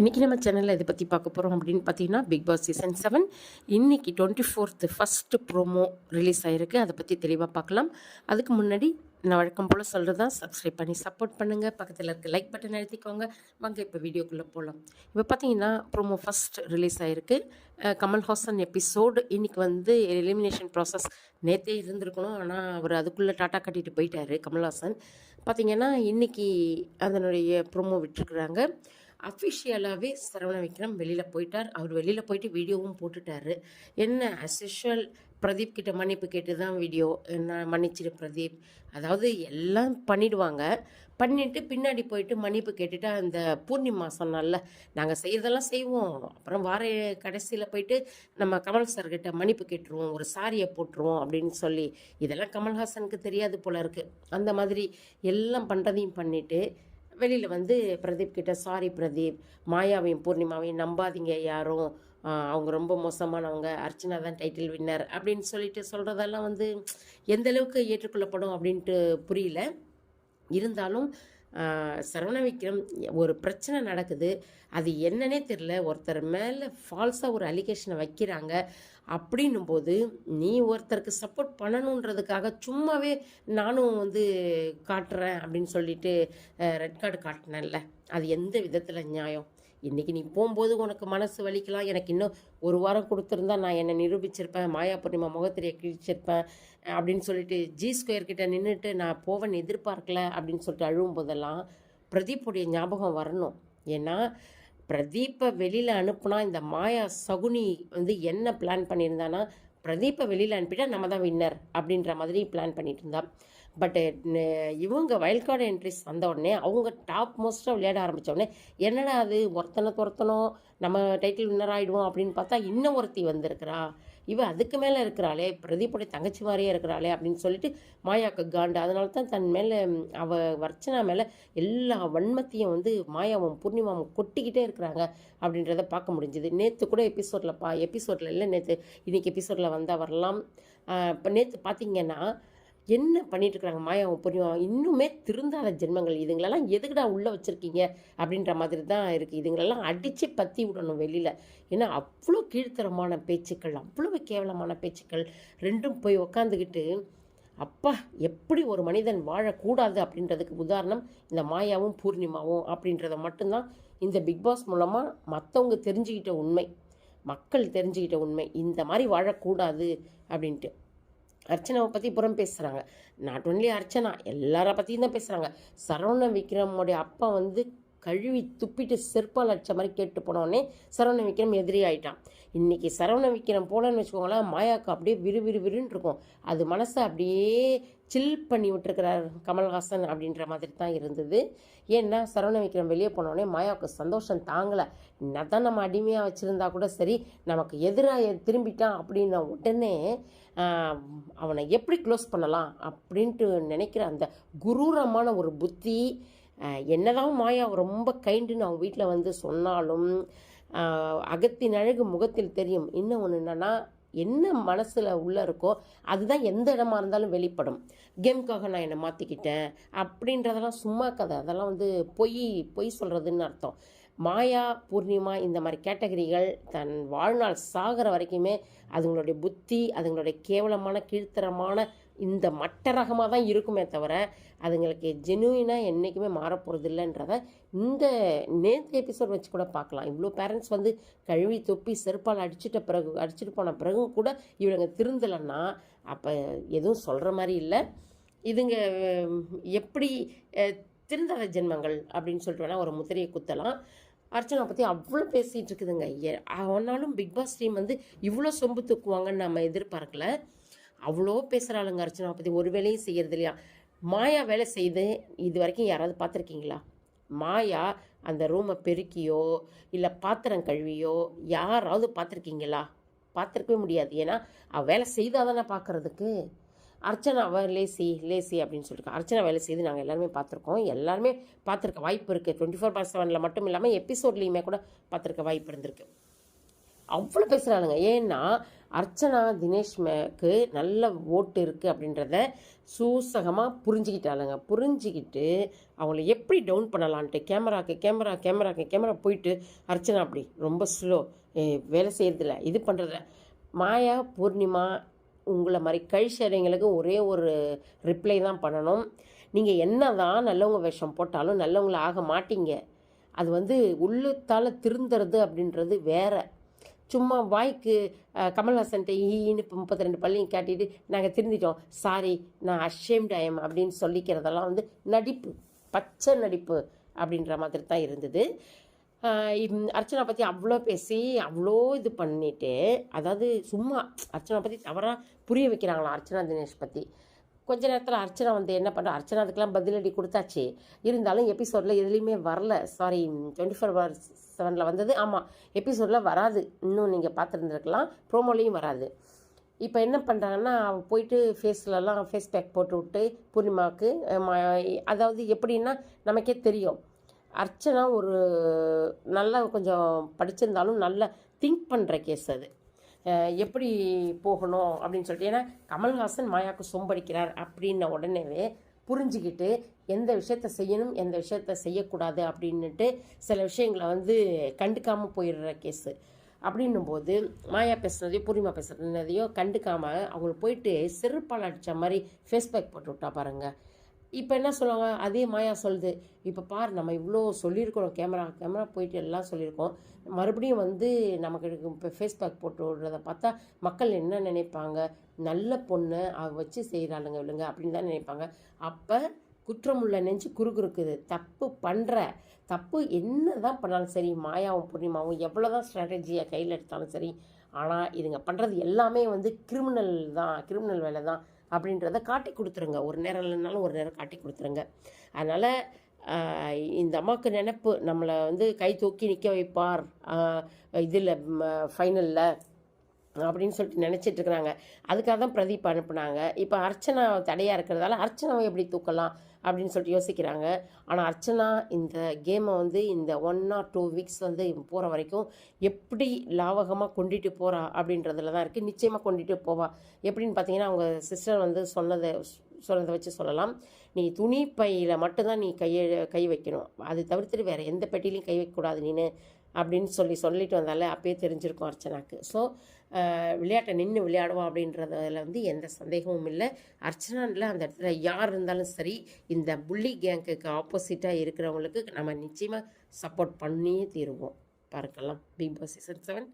இன்றைக்கி நம்ம சேனலில் இதை பற்றி பார்க்க போகிறோம் அப்படின்னு பார்த்தீங்கன்னா பிக் பாஸ் சீசன் செவன் இன்றைக்கி twenty fourth first promo release ஆகிருக்கு அதை பற்றி தெளிவாக பார்க்கலாம். அதுக்கு முன்னாடி நான் வழக்கம் போல் சொல்கிறதா சப்ஸ்கிரைப் பண்ணி சப்போர்ட் பண்ணுங்கள் பக்கத்தில் இருக்க லைக் பட்டன் எழுத்திக்கோங்க வாங்க இப்போ வீடியோக்குள்ளே போகலாம் இப்போ பார்த்தீங்கன்னா ப்ரோமோ ஃபஸ்ட் ரிலீஸ் ஆகிருக்கு கமல்ஹாசன் எபிசோடு இன்றைக்கி வந்து எலிமினேஷன் ப்ராசஸ் நேற்றே இருந்திருக்கணும். ஆனால் அவர் அதுக்குள்ளே டாட்டா கட்டிட்டு போயிட்டார் கமல்ஹாசன் பார்த்தீங்கன்னா இன்றைக்கி அதனுடைய ப்ரோமோ விட்டுருக்குறாங்க. அஃபிஷியலாகவே சரவண விக்ரம் வெளியில் போயிட்டார். அவர் வெளியில் போயிட்டு வீடியோவும் போட்டுட்டாரு. என்ன as பிரதீப் கிட்ட மன்னிப்பு கேட்டு தான் வீடியோ என்ன மன்னிச்சிடு பிரதீப். அதாவது எல்லாம் பண்ணிடுவாங்க. பண்ணிட்டு பின்னாடி போயிட்டு மன்னிப்பு கேட்டுட்டு அந்த பூர்ணிமா சொன்னால நாங்கள் செய்கிறதெல்லாம் செய்வோம். அப்புறம் வார கடைசியில் போயிட்டு நம்ம கமல் சார்கிட்ட மன்னிப்பு கேட்டுருவோம். ஒரு சாரியை போட்டுருவோம் அப்படின்னு சொல்லி. இதெல்லாம் கமல்ஹாசனுக்கு தெரியாது போல இருக்குது அந்த மாதிரி எல்லாம் பண்ணுறதையும் பண்ணிவிட்டு வெளியில் வந்து பிரதீப் கிட்ட சாரி பிரதீப் மாயாவையும் பூர்ணிமாவையும் நம்பாதீங்க யாரும். அவங்க ரொம்ப மோசமானவங்க. அர்ச்சனா தான் டைட்டில் வின்னர் அப்படின்னு சொல்லிட்டு சொல்கிறதெல்லாம் வந்து எந்தளவுக்கு ஏற்றுக்கொள்ளப்படும் அப்படின்ட்டு புரியல. இருந்தாலும் சரவண விக்ரம் ஒரு பிரச்சனை நடக்குது. அது என்னன்னே தெரில ஒருத்தர் மேலே ஃபால்ஸாக ஒரு அலிகேஷனை வைக்கிறாங்க. அப்படின்னும் போது நீ ஒருத்தருக்கு சப்போர்ட் பண்ணணுன்றதுக்காக சும்மாவே நானும் வந்து காட்டுறேன் அப்படின்னு சொல்லிட்டு ரெட் கார்டு காட்டினேன்ல. அது எந்த விதத்தில் நியாயம்? இன்றைக்கி நீ போகும்போது உனக்கு மனசு வலிக்கலாம். எனக்கு இன்னும் ஒரு வாரம் கொடுத்துருந்தா நான் என்னை நிரூபிச்சிருப்பேன். மாயா பூர்ணிமா முகத்திரையை கிழிச்சிருப்பேன் அப்படின்னு சொல்லிட்டு ஜி ஸ்கொயர்கிட்ட நின்றுட்டு நான் போவேன் எதிர்பார்க்கல அப்படின்னு சொல்லிட்டு அழுவும் போதெல்லாம் பிரதீப்புடைய ஞாபகம் வரணும். ஏன்னா பிரதீப்பை வெளியில் அனுப்புனா இந்த மாயா சகுனி வந்து என்ன பிளான் பண்ணியிருந்தானா பிரதீப்பை வெளியில் அனுப்பிட்டா நம்ம தான் வின்னர் அப்படின்ற மாதிரி பிளான் பண்ணிட்டு இருந்தா. பட்டு இவங்க வைல்ட் கார்டு என்ட்ரிஸ் வந்த உடனே அவங்க டாப் மோஸ்ட்டாக விளையாட ஆரம்பித்த உடனே என்னடா அது ஒருத்தனை துரத்தணும் நம்ம டைட்டில் வின்னர் ஆகிடுவோம் அப்படின்னு பார்த்தா இன்னும் ஒருத்தி வந்திருக்கிறா. இவ அதுக்கு மேலே இருக்கிறாளே பிரதீப்புடைய தங்கச்சி மாதிரியே இருக்கிறாளே அப்படின்னு சொல்லிட்டு மாயாக்கு காண்டு. அதனால தான் தன் மேலே அவ வர்ச்சனா மேலே எல்லா வன்மத்தையும் வந்து மாயாவும் பூர்ணிமாவும் கொட்டிக்கிட்டே இருக்கிறாங்க அப்படின்றத பார்க்க முடிஞ்சுது. நேற்று கூட எபிசோடில் பா எபிசோடில் இல்லை நேற்று இன்றைக்கி எபிசோடில் வந்தால் வரலாம் இப்போ நேற்று பார்த்தீங்கன்னா என்ன பண்ணிட்டு இருக்கிறாங்க மாயாவும் புரியும் இன்னுமே திருந்தாத ஜென்மங்கள். இதுங்களெல்லாம் எதுக்குடா உள்ளே வச்சுருக்கீங்க? அப்படின்ற மாதிரி தான் இருக்குது இதுங்களெல்லாம் அடித்து பற்றி விடணும் வெளியில். ஏன்னா அவ்வளோ கீழ்த்தரமான பேச்சுக்கள் அவ்வளோ கேவலமான பேச்சுக்கள் ரெண்டும் போய் உக்காந்துக்கிட்டு அப்பா எப்படி ஒரு மனிதன் வாழக்கூடாது அப்படின்றதுக்கு உதாரணம் இந்த மாயாவும் பூர்ணிமாவும் அப்படின்றத மட்டும்தான் இந்த பிக் பாஸ் மூலமாக மற்றவங்க தெரிஞ்சுக்கிட்ட உண்மை. மக்கள் தெரிஞ்சுக்கிட்ட உண்மை. இந்த மாதிரி வாழக்கூடாது அப்படின்ட்டு. அர்ச்சனாவை பற்றி புறம் பேசுகிறாங்க நாட் ஒன்லி அர்ச்சனா எல்லார பற்றியும் தான் பேசுகிறாங்க சரவண விக்ரமுடைய அப்பா வந்து கழுவி துப்பிட்டு செருப்பால் அடித்த மாதிரி கேட்டு போனோடனே சரவண விக்ரம் எதிரி ஆகிட்டான் இன்றைக்கி சரவண விக்ரம் போலன்னு வச்சுக்கோங்களேன் மாயாக்கு அப்படியே விறுவிறுவிறுன்னு இருக்கும். அது மனசை அப்படியே சில் பண்ணி விட்டுருக்கிறார் கமல்ஹாசன் அப்படின்ற மாதிரி தான் இருந்தது. ஏன்னா சரவண விக்ரம் வெளியே போனோடனே மாயாவுக்கு சந்தோஷம் தாங்கலை. என்னதான் நம்ம அடிமையாக வச்சுருந்தா கூட சரி நமக்கு எதிராக திரும்பிட்டான் அப்படின்ன உடனே அவனை எப்படி க்ளோஸ் பண்ணலாம் அப்படின்ட்டு நினைக்கிற அந்த குரூரமான ஒரு புத்தி என்னதான் மாயா ரொம்ப கைண்டுன்னு அவங்க வீட்டில் வந்து சொன்னாலும் அகத்தின் அழகு முகத்தில் தெரியும். இன்னும் ஒன்று என்னன்னா என்ன மனசில் உள்ளே இருக்கோ அதுதான் எந்த இடமா இருந்தாலும் வெளிப்படும். கேம்க்காக நான் என்னை மாற்றிக்கிட்டேன் அப்படின்றதெல்லாம் சும்மா கதை. அதெல்லாம் வந்து பொய் பொய் சொல்கிறதுன்னு அர்த்தம். மாயா பூர்ணிமா இந்த மாதிரி கேட்டகரிகள் தன் வாழ்நாள் சாகிற வரைக்குமே அதுங்களுடைய புத்தி அதுங்களுடைய கேவலமான கீழ்த்தரமான இந்த மட்ட ரகமாக தான் இருக்குமே தவிர அதுங்களுக்கு ஜெனுவினாக என்றைக்குமே மாறப்போகிறது இல்லைன்றத இந்த நேற்று எபிசோட் வச்சு கூட பார்க்கலாம். இவ்வளோ பேரண்ட்ஸ் வந்து கழுவி தொப்பி செருப்பால் அடிச்சிட்ட பிறகு அடிச்சிட்டு போன பிறகும் கூட இவங்க திருந்தலைன்னா அப்போ எதுவும் சொல்கிற மாதிரி இல்லை. இதுங்க எப்படி திருந்தத திருந்தாத ஜென்மங்கள் அப்படின்னு சொல்லிட்டு வேணால் ஒரு முத்திரையை குத்தலாம். அர்ச்சனா பற்றி அவ்வளோ பேசிகிட்டு இருக்குதுங்க. ஏ- ஆனாலும் பிக் பாஸ் டீம் வந்து இவ்வளோ சொம்பு தூக்குவாங்கன்னு நம்ம எதிர்பார்க்கல. அவ்வளோ பேசுகிறாளுங்க அர்ச்சனா பற்றி ஒரு வேலையும் செய்கிறது இல்லையா? மாயா வேலை செய்து இது வரைக்கும் யாராவது பார்த்துருக்கீங்களா? மாயா அந்த ரூமை பெருக்கியோ இல்லை பாத்திரம் கழுவியோ யாராவது பார்த்துருக்கீங்களா? பார்த்துருக்கவே முடியாது. ஏன்னா அவள் வேலை செய்தால் தானே பார்க்குறதுக்கு. அர்ச்சனா அவள் லேசி லேசி அப்படின்னு சொல்லியிருக்கா அர்ச்சனா வேலை செய்து நாங்கள் எல்லாருமே பார்த்துருக்கோம். எல்லாருமே பார்த்துருக்க வாய்ப்பு இருக்குது டுவெண்ட்டி ஃபோர் பார் செவனில் மட்டும் இல்லாமல் எபிசோட்லேயுமே கூட பார்த்துருக்க வாய்ப்பு இருந்திருக்கு. அவ்வளோ பேசுகிறாளுங்க ஏன்னா அர்ச்சனா தினேஷ் மேக்கு நல்ல ஓட்டு இருக்குது அப்படின்றத சூசகமாக புரிஞ்சுக்கிட்டாளுங்க. புரிஞ்சுக்கிட்டு அவங்கள எப்படி டவுன் பண்ணலான்ட்டு கேமராக்கு கேமரா கேமராக்கு கேமரா போயிட்டு அர்ச்சனா அப்படி ரொம்ப ஸ்லோ வேலை செய்கிறதில்ல இது பண்ணுறதில்ல மாயா பூர்ணிமா உங்களை மாதிரி கழிச்சறைங்களுக்கு ஒரே ஒரு ரிப்ளை தான் பண்ணணும். நீங்கள் என்ன தான் நல்லவங்க வேஷம் போட்டாலும் நல்லவங்கள ஆக மாட்டீங்க. அது வந்து உள்ளத்தால் திருந்துறது அப்படின்றது வேறு. சும்மா வாய்க்கு கமல்ஹாசன்ட்ட ஈன்னு இப்போ முப்பத்தி ரெண்டு பள்ளியும் காட்டிட்டு நாங்கள் திருந்திட்டோம். சாரி நான் அஷேம்ட் ஐயம் அப்படின்னு சொல்லிக்கிறதெல்லாம் வந்து நடிப்பு பச்சை நடிப்பு அப்படின்ற மாதிரி தான் இருந்தது. அர்ச்சனை அர்ச்சனா பற்றி அவ்வளோ பேசி அவ்வளோ இது பண்ணிட்டு அதாவது சும்மா அர்ச்சனா பற்றி தவறாக புரிய வைக்கிறாங்களா அர்ச்சனா தினேஷ் பற்றி கொஞ்ச நேரத்தில் அர்ச்சனா வந்து என்ன பண்ணுறா அர்ச்சனா அதுக்கெல்லாம் பதிலடி கொடுத்தாச்சு. இருந்தாலும் எபிசோடில் எதுலேயுமே வரல. சாரி டுவெண்ட்டி ஃபோர் ஹவர் செவனில் வந்தது. ஆமாம் எபிசோடில் வராது. இன்னும் நீங்கள் பார்த்துருந்துருக்கலாம். ப்ரோமோலையும் வராது. இப்போ என்ன பண்ணுறாங்கன்னா அவள் போயிட்டு ஃபேஸ்லலாம் ஃபேஸ் பேக் போட்டு விட்டு பூர்ணிமாவுக்கு அதாவது எப்படின்னா நமக்கே தெரியும். அர்ச்சனா ஒரு நல்லா கொஞ்சம் படிச்சிருந்தாலும் நல்லா திங்க் பண்ணுற கேஸ் அது. எப்படி போகணும் அப்படின்னு சொல்லிட்டு ஏன்னா கமல்ஹாசன் மாயாவுக்கு சொம்படிக்கிறார் அப்படின்ன உடனேவே புரிஞ்சுக்கிட்டு எந்த விஷயத்த செய்யணும் எந்த விஷயத்த செய்யக்கூடாது அப்படின்னுட்டு சில விஷயங்களை வந்து கண்டுக்காமல் போயிடுற கேஸு அப்படின்னும் போது மாயா பேசுனதையோ பூர்ணிமா பேசுனதையோ கண்டுக்காமல் அவங்களுக்கு போயிட்டு செருப்பால் அடித்த மாதிரி ஃபேஸ்பேக் போட்டு விட்டா பாருங்கள் இப்போ என்ன சொல்லுவாங்க? அதே மாயா சொல்லுது. இப்போ பார் நம்ம இவ்வளோ சொல்லியிருக்கிறோம். கேமரா கேமரா போயிட்டு எல்லாம் சொல்லியிருக்கோம். மறுபடியும் வந்து நமக்கு இப்போ ஃபேஸ்பேக் போட்டு விடுறத பார்த்தா மக்கள் என்ன நினைப்பாங்க? நல்ல பொண்ணு அவ வச்சு செய்கிறாளுங்க இவளுங்க அப்படின்னு தான் நினைப்பாங்க. அப்போ குற்றமுள்ள நெஞ்சு குறுகுறுக்குது. தப்பு பண்ணுற தப்பு என்ன தான் பண்ணாலும் சரி மாயாவும் பூர்ணிமாவும் எவ்வளோ தான் ஸ்ட்ராட்டஜியை கையில் எடுத்தாலும் சரி ஆனால் இதுங்க பண்ணுறது எல்லாமே வந்து கிரிமினல் தான் கிரிமினல் வேலை தான் அப்படின்றத காட்டி கொடுத்துருங்க. ஒரு நேரம் இல்லைனாலும் ஒரு நேரம் காட்டி கொடுத்துருங்க. அதனால் இந்த அம்மாவுக்கு நினப்பு நம்மளை வந்து கை தூக்கி நிற்க வைப்பார். இதில் ஃபைனலில் அப்படின்னு சொல்லிட்டு நினச்சிட்டு இருக்கிறாங்க அதுக்காக தான் பிரதீப் அனுப்புனாங்க. இப்போ அர்ச்சனா தடையாக இருக்கிறதால அர்ச்சனாவை எப்படி தூக்கலாம் அப்படின்னு சொல்லிட்டு யோசிக்கிறாங்க. ஆனால் அர்ச்சனா இந்த கேமை வந்து இந்த ஒன் ஆர் டூ வீக்ஸ் வந்து போகிற வரைக்கும் எப்படி லாவகமாக கொண்டுட்டு போகிறா அப்படின்றதுல தான் இருக்குது நிச்சயமாக கொண்டுட்டு போவா. எப்படின்னு பார்த்தீங்கன்னா அவங்க சிஸ்டர் வந்து சொன்னதை சொன்னதை வச்சு சொல்லலாம். நீ துணி பையில் மட்டும்தான் நீ கையை கை வைக்கணும். அது தவிர்த்துட்டு வேறு எந்த பெட்டிலையும் கை வைக்கக்கூடாது நீனு. அப்படின்னு சொல்லி சொல்லிட்டு வந்தாலே அப்பயே தெரிஞ்சிருக்கும் அர்ச்சனாக்கு. ஸோ விளையாட்டை நின்று விளையாடுவோம் அப்படின்றதுல வந்து எந்த சந்தேகமும் இல்லை. அர்ச்சனான்ல அந்த இடத்துல யார் இருந்தாலும் சரி இந்த புள்ளி கேங்குக்கு ஆப்போசிட்டாக இருக்கிறவங்களுக்கு நம்ம நிச்சயமாக சப்போர்ட் பண்ணியே தீருவோம். பார்க்கலாம் பிக் பாஸ் சீசன் செவன்